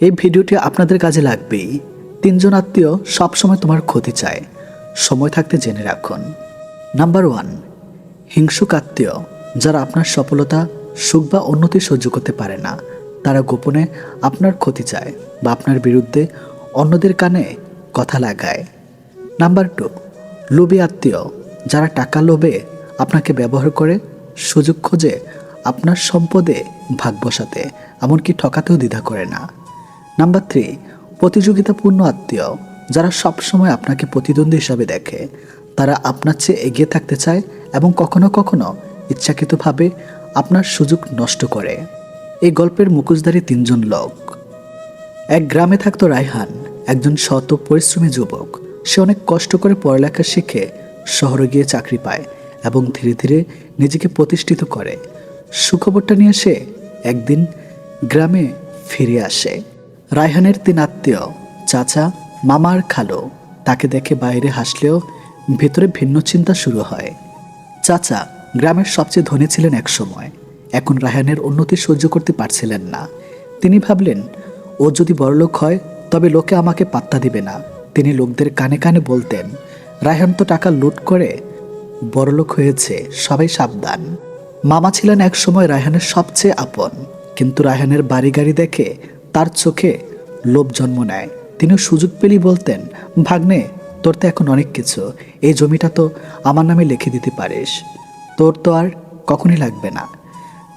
এই ভিডিওটি আপনাদের কাজে লাগবেই। তিনজন আত্মীয় সবসময় তোমার ক্ষতি চায়। সময় থাকতে জেনে রাখুন। নাম্বার ওয়ান হিংসুক আত্মীয়। যারা আপনার সফলতা, সুখ বা উন্নতি সহ্য করতে পারে না, তারা গোপনে আপনার ক্ষতি চায় বা আপনার বিরুদ্ধে অন্যদের কানে কথা লাগায়। নাম্বার টু লোভী আত্মীয়। যারা টাকা লোভে আপনাকে ব্যবহার করে, সুযোগ খোঁজে আপনার সম্পদে ভাগ বসাতে, এমনকি ঠকাতেও দ্বিধা করে না। নাম্বার থ্রি প্রতিযোগিতাপূর্ণ আত্মীয়। যারা সবসময় আপনাকে প্রতিদ্বন্দ্বী হিসাবে দেখে, তারা আপনার চেয়ে এগিয়ে থাকতে চায় এবং কখনো কখনো ইচ্ছাকৃতভাবে আপনার সুযোগ নষ্ট করে। এই গল্পের মুখোশধারী তিনজন লোক। এক গ্রামে থাকতো রায়হান, একজন শত পরিশ্রমী যুবক। সে অনেক কষ্ট করে পড়ালেখা শিখে শহরে গিয়ে চাকরি পায় এবং ধীরে ধীরে নিজেকে প্রতিষ্ঠিত করে। সুখবরটা নিয়ে সে একদিন গ্রামে ফিরে আসে। রায়হানের তিন আত্মীয়, চাচা, মামার খালো। তাকে দেখে বাইরে হাসলেও ভেতরে ভিন্ন চিন্তা শুরু হয়। চাচা গ্রামের সবচেয়ে ধনী ছিলেন এক সময় এখন রায়হানের উন্নতি সহ্য করতে পারছিলেন না। তিনি ভাবলেন, ও যদি বড়লোক হয়, তবে লোকে আমাকে পাত্তা দিবে না। তিনি লোকদের কানে কানে বলতেন, রায়হান তো টাকা লুট করে বড়লোক হয়েছে, সবাই সাবধান। মামা ছিলেন এক সময় রায়হানের সবচেয়ে আপন, কিন্তু রায়হানের বাড়ি গাড়ি দেখে তার চোখে লোভ জন্ম নেয়। তিনি সুযোগ পেলেই বলতেন, ভাগ্নে, তোর তো এখন অনেক কিছু। এই জমিটা তো আমার নামে লিখে দিতে পারিস। তোর তো আর কখনই লাগবে না।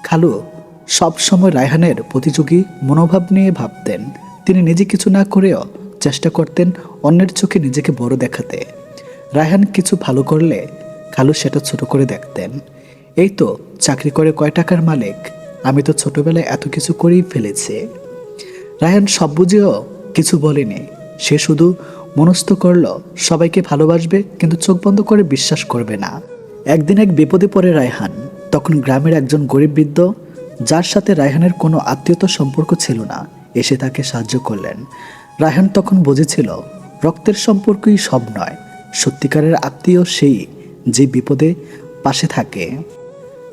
খালু সব সময় রায়হানের প্রতিযোগী মনোভাব নিয়ে ভাবতেন। তিনি নিজে কিছু না করেও চেষ্টা করতেন অন্যের চোখে নিজেকে বড় দেখাতে। রায়হান কিছু ভালো করলে খালু সেটা ছোট করে দেখতেন। এই তো, চাকরি করে কয় টাকার মালিক? আমি তো ছোটবেলায় এত কিছু করেই ফেলেছি। রায়হান সব বুঝেও কিছু বলেনি। সে শুধু মনস্থ করল, সবাইকে ভালোবাসবে কিন্তু চোখ বন্ধ করে বিশ্বাস করবে না। একদিন এক বিপদে পড়ে রায়হান তখন গ্রামের একজন গরিব বৃদ্ধ, যার সাথে রায়হানের কোনো আত্মীয়তা সম্পর্ক ছিল না, এসে তাকে সাহায্য করলেন। রায়হান তখন বুঝেছিল, রক্তের সম্পর্কই সব নয়, সত্যিকারের আত্মীয় সেই যে বিপদে পাশে থাকে।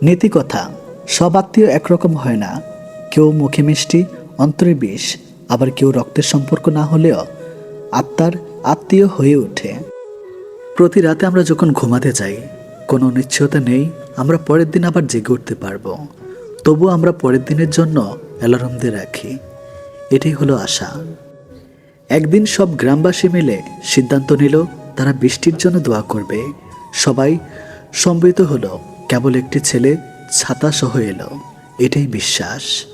নীতি কথা, সব আত্মীয় একরকম হয় না, কেউ মুখে মিষ্টি অন্তরে বিষ আবার কেউ রক্তের সম্পর্ক না হলেও আত্মার আত্মীয় হয়ে ওঠে। প্রতি রাতে আমরা যখন ঘুমাতে যাই, কোনো নিশ্চয়তা নেই, আমরা পরের দিন আবার জেগে উঠতে পারব। তবু আমরা পরের দিনের জন্য অ্যালার্ম দিয়ে রাখি। এটাই হলো আশা। একদিন সব গ্রামবাসী মিলে সিদ্ধান্ত নিল, তারা বৃষ্টির জন্য দোয়া করবে। সবাই সম্মিলিত হলো, কেবল একটি ছেলে ছাতা সহ এলো। এটাই বিশ্বাস।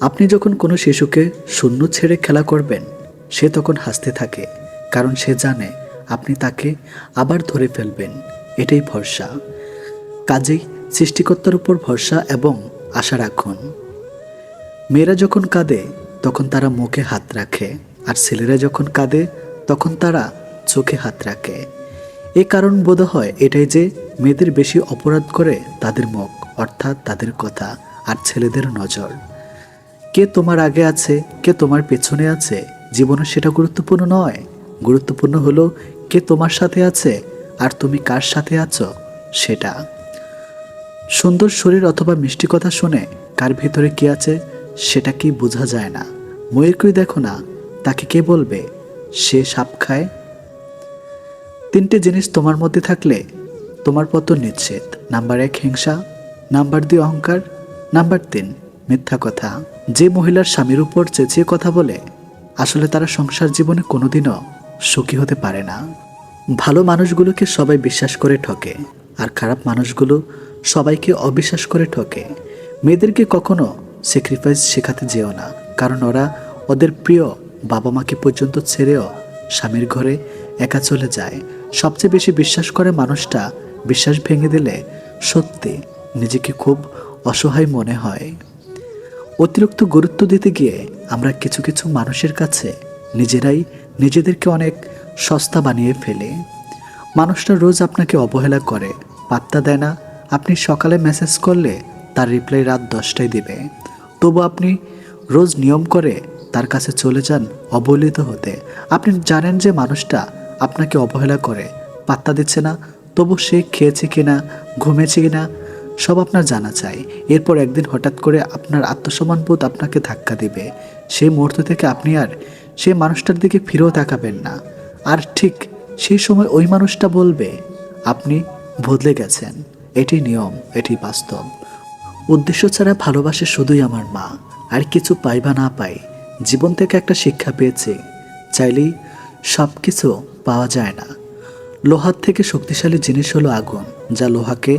আপনি যখন কোনো শিশুকে শূন্য ছেড়ে খেলা করবেন, সে তখন হাসতে থাকে, কারণ সে জানে আপনি তাকে আবার ধরে ফেলবেন। এটাই ভরসা। কাজেই সৃষ্টিকর্তার উপর ভরসা এবং আশা রাখুন। মেয়েরা যখন কাঁদে, তখন তারা মুখে হাত রাখে, আর ছেলেরা যখন কাঁদে, তখন তারা চোখে হাত রাখে। এ কারণ বোধ হয় এটাই যে মেয়েদের বেশি অপরাধ করে তাদের মুখ, অর্থাৎ তাদের কথা, আর ছেলেদের নজর। কে তোমার আগে আছে, কে তোমার পেছনে আছে? জীবনে সেটা গুরুত্বপূর্ণ নয়। গুরুত্বপূর্ণ হলো কে তোমার সাথে আছে আর তুমি কার সাথে আছো সেটা। সুন্দর শরীর অথবা মিষ্টি কথা শুনে কার ভিতরে কি আছে সেটা কি বোঝা যায় না। ময়ূরকেই দেখো না, তাকে কে বলবে? সে সাপ খায়। তিনটে জিনিস তোমার মধ্যে থাকলে তোমার পতন নিশ্চিত। নাম্বার এক হিংসা, নাম্বার দুই অহংকার, নাম্বার তিন মিথ্যা কথা। যে মহিলার স্বামীর উপর চেঁচিয়ে কথা বলে, আসলে তারা সংসার জীবনে কোনোদিনও সুখী হতে পারে না। ভালো মানুষগুলোকে সবাই বিশ্বাস করে ঠকে, আর খারাপ মানুষগুলো সবাইকে অবিশ্বাস করে ঠকে। মেয়েদেরকে কখনো স্যাক্রিফাইস শেখাতে যেও না, কারণ ওরা ওদের প্রিয় বাবা মাকে পর্যন্ত ছেড়েও স্বামীর ঘরে একা চলে যায়। সবচেয়ে বেশি বিশ্বাস করে মানুষটা, বিশ্বাস ভেঙে দিলে সত্যি নিজেকে খুব অসহায় মনে হয়। অতিরিক্ত গুরুত্ব দিতে গিয়ে আমরা কিছু কিছু মানুষের কাছে নিজেরাই নিজেদেরকে অনেক সস্তা বানিয়ে ফেলে। মানুষটা রোজ আপনাকে অবহেলা করে, পাত্তা দেয় না। আপনি সকালে মেসেজ করলে তার রিপ্লাই রাত দশটায় দিবে। তবু আপনি রোজ নিয়ম করে তার কাছে চলে যান অবহেলিত হতে। আপনি জানেন যে মানুষটা আপনাকে অবহেলা করে, পাত্তা দিচ্ছে না। তবু সে খেয়েছে কিনা, ঘুমেছে কিনা সব আপনার জানা চাই। এরপর একদিন হঠাৎ করে আপনার আত্মসম্মান বোধ আপনাকে ধাক্কা দিবে। সেই মুহূর্ত থেকে আপনি আর সেই মানুষটার দিকে ফিরেও তাকাবেন না। আর ঠিক সেই সময় ওই মানুষটা বলবে, আপনি বদলে গেছেন। এটি নিয়ম, এটি বাস্তব। উদ্দেশ্য ছাড়া ভালোবাসে শুধুই আমার মা। আর কিছু পাই বা না পাই। জীবন থেকে একটা শিক্ষা পেয়েছি। চাইলেই সব কিছু পাওয়া যায় না। লোহার থেকে শক্তিশালী জিনিস হলো আগুন, যা লোহাকে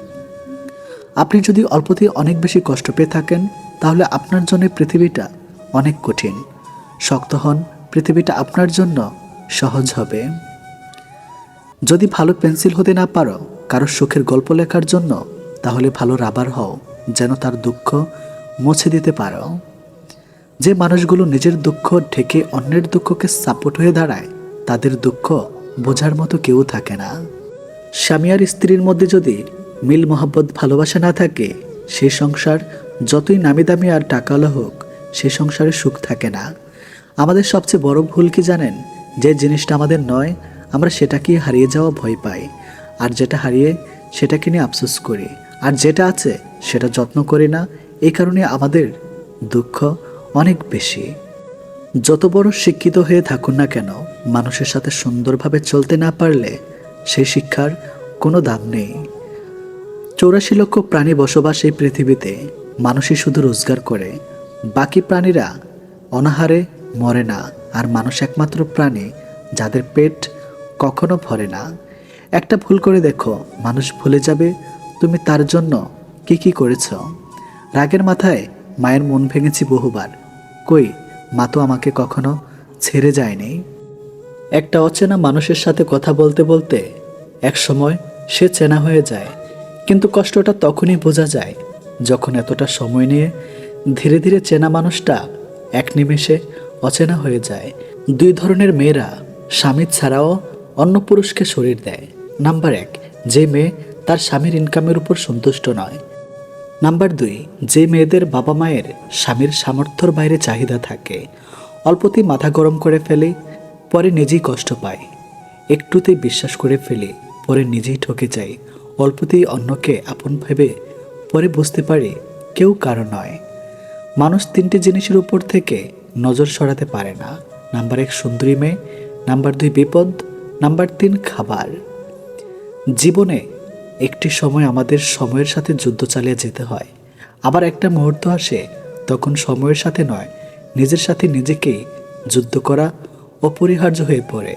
আপনি যদি অল্পতেই অনেক বেশি কষ্ট পেয়ে থাকেন, তাহলে আপনার জন্য পৃথিবীটা অনেক কঠিন। শক্ত হন, পৃথিবীটা আপনার জন্য সহজ হবে। যদি ভালো পেন্সিল হতে না পারো, কারও সুখের গল্প লেখার জন্য, তাহলে ভালো রাবার হও, যেন তার দুঃখ মুছে দিতে পারো। যে মানুষগুলো নিজের দুঃখ ঢেকে অন্যের দুঃখকে সাপোর্ট হয়ে দাঁড়ায়, তাদের দুঃখ বোঝার মতো কেউ থাকে না। স্বামী আর স্ত্রীর মধ্যে যদি মিল মোহাব্বত, ভালোবাসা না থাকে সেই সংসার যতই নামি দামি আর টাকালো হোক, সে সংসারে সুখ থাকে না। আমাদের সবচেয়ে বড় ভুল কি জানেন? যে জিনিসটা আমাদের নয়, আমরা সেটাকেই হারিয়ে যাওয়া ভয় পাই। আর যেটা হারিয়ে, সেটাকে নিয়ে আফসোস করি। আর যেটা আছে, সেটা যত্ন করি না। এই কারণে আমাদের দুঃখ অনেক বেশি। যত বড় শিক্ষিত হয়ে থাকুন না কেন, মানুষের সাথে সুন্দরভাবে চলতে না পারলে সেই শিক্ষার কোনো দাম নেই। চৌরাশি লক্ষ প্রাণী বসবাস এই পৃথিবীতে। মানুষই শুধু রোজগার করে। বাকি প্রাণীরা অনাহারে মরে না। আর মানুষ একমাত্র প্রাণী যাদের পেট কখনো ভরে না। একটা ভুল করে দেখো। মানুষ ভুলে যাবে, তুমি তার জন্য কি কি করেছ? রাগের মাথায় মায়ের মন ভেঙেছি বহুবার। কই, মা তো আমাকে কখনো ছেড়ে যায়নি? একটা অচেনা মানুষের সাথে কথা বলতে বলতে এক সময় সে চেনা হয়ে যায়। কিন্তু কষ্টটা তখনই বোঝা যায় যখন এতটা সময় নিয়ে ধীরে ধীরে চেনা মানুষটা এক নিমেষে অচেনা হয়ে যায়। দুই ধরনের মেয়েরা স্বামী ছাড়াও অন্য পুরুষকে শরীর দেয়। নাম্বার এক, যে মেয়ে তার স্বামীর ইনকামের উপর সন্তুষ্ট নয়। নাম্বার দুই, যে মেয়েদের বাবা মায়ের স্বামীর সামর্থ্যর বাইরে চাহিদা থাকে। অল্পতেই মাথা গরম করে ফেলে, পরে নিজেই কষ্ট পায়। একটুতেই বিশ্বাস করে ফেলে, পরে নিজেই ঠকে যায় অল্পতেই অন্যকে আপন ভেবে পরে বুঝতে পারে কেউ কারও নয়। মানুষ তিনটে জিনিসের উপর থেকে নজর সরাতে পারে না। নাম্বার এক, সুন্দরী মেয়ে। নাম্বার দুই, বিপদ। নাম্বার তিন, খাবার। জীবনে একটি সময় আমাদের সময়ের সাথে যুদ্ধ চালিয়ে যেতে হয়। আবার একটা মুহূর্ত আসে, তখন সময়ের সাথে নয়, নিজের সাথে নিজেকেই যুদ্ধ করা অপরিহার্য হয়ে পড়ে।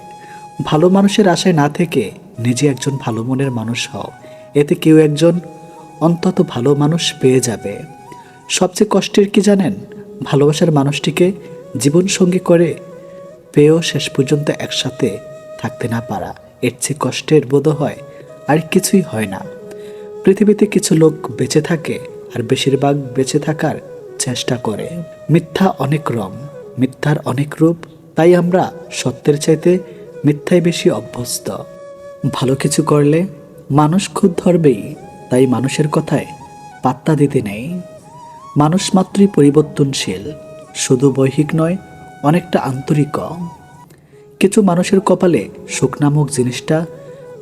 ভালো মানুষের আশায় না থেকে নিজে একজন ভালো মনের মানুষ হও। এতে কেউ একজন অন্তত ভালো মানুষ পেয়ে যাবে। সবচেয়ে কষ্টের কি জানেন? ভালোবাসার মানুষটিকে জীবনসঙ্গী করে পেয়েও শেষ পর্যন্ত একসাথে থাকতে না পারা। এর চেয়ে কষ্টের বোধ হয় আর কিছুই হয় না। পৃথিবীতে কিছু লোক বেঁচে থাকে আর বেশিরভাগ বেঁচে থাকার চেষ্টা করে। মিথ্যা অনেক রং মিথ্যার অনেক রূপ, তাই আমরা সত্যের চাইতে মিথ্যায় বেশি অভ্যস্ত। ভালো কিছু করলে মানুষ খুদ ধরবেই, তাই মানুষের কথায় পাত্তা দিতে নেই। মানুষ মাত্রই পরিবর্তনশীল, শুধু বৈহিক নয়, অনেকটা আন্তরিকও কিছু মানুষের কপালে সুখ নামক জিনিসটা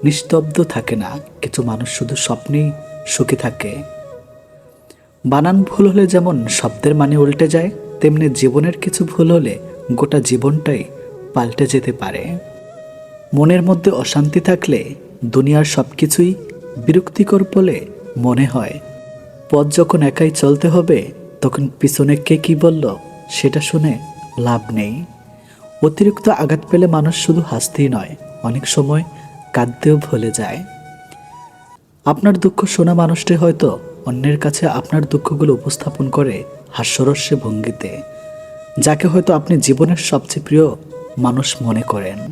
নিস্তব্ধ থাকে না, কিছু মানুষ শুধু স্বপ্নেই সুখী থাকে। বানান ভুল হলে যেমন শব্দের মানে উল্টে যায়, তেমনি জীবনের কিছু ভুল হলে গোটা জীবনটাই পাল্টে যেতে পারে। মনের মধ্যে অশান্তি থাকলে দুনিয়ার সব কিছুই বিরক্তিকর বলে মনে হয়। পথ যখন একাই চলতে হবে, তখন পিছনে কে কি বলল সেটা শুনে লাভ নেই। অতিরিক্ত আঘাত পেলে মানুষ শুধু হাসতেই নয়, অনেক সময় কাঁদতেও ভুলে যায়। আপনার দুঃখ শোনা মানুষটি হয়তো অন্যের কাছে আপনার দুঃখগুলো উপস্থাপন করে হাস্যরস্যে ভঙ্গিতে, যাকে হয়তো আপনি জীবনের সবচেয়ে প্রিয় মানুষ মনে করেন।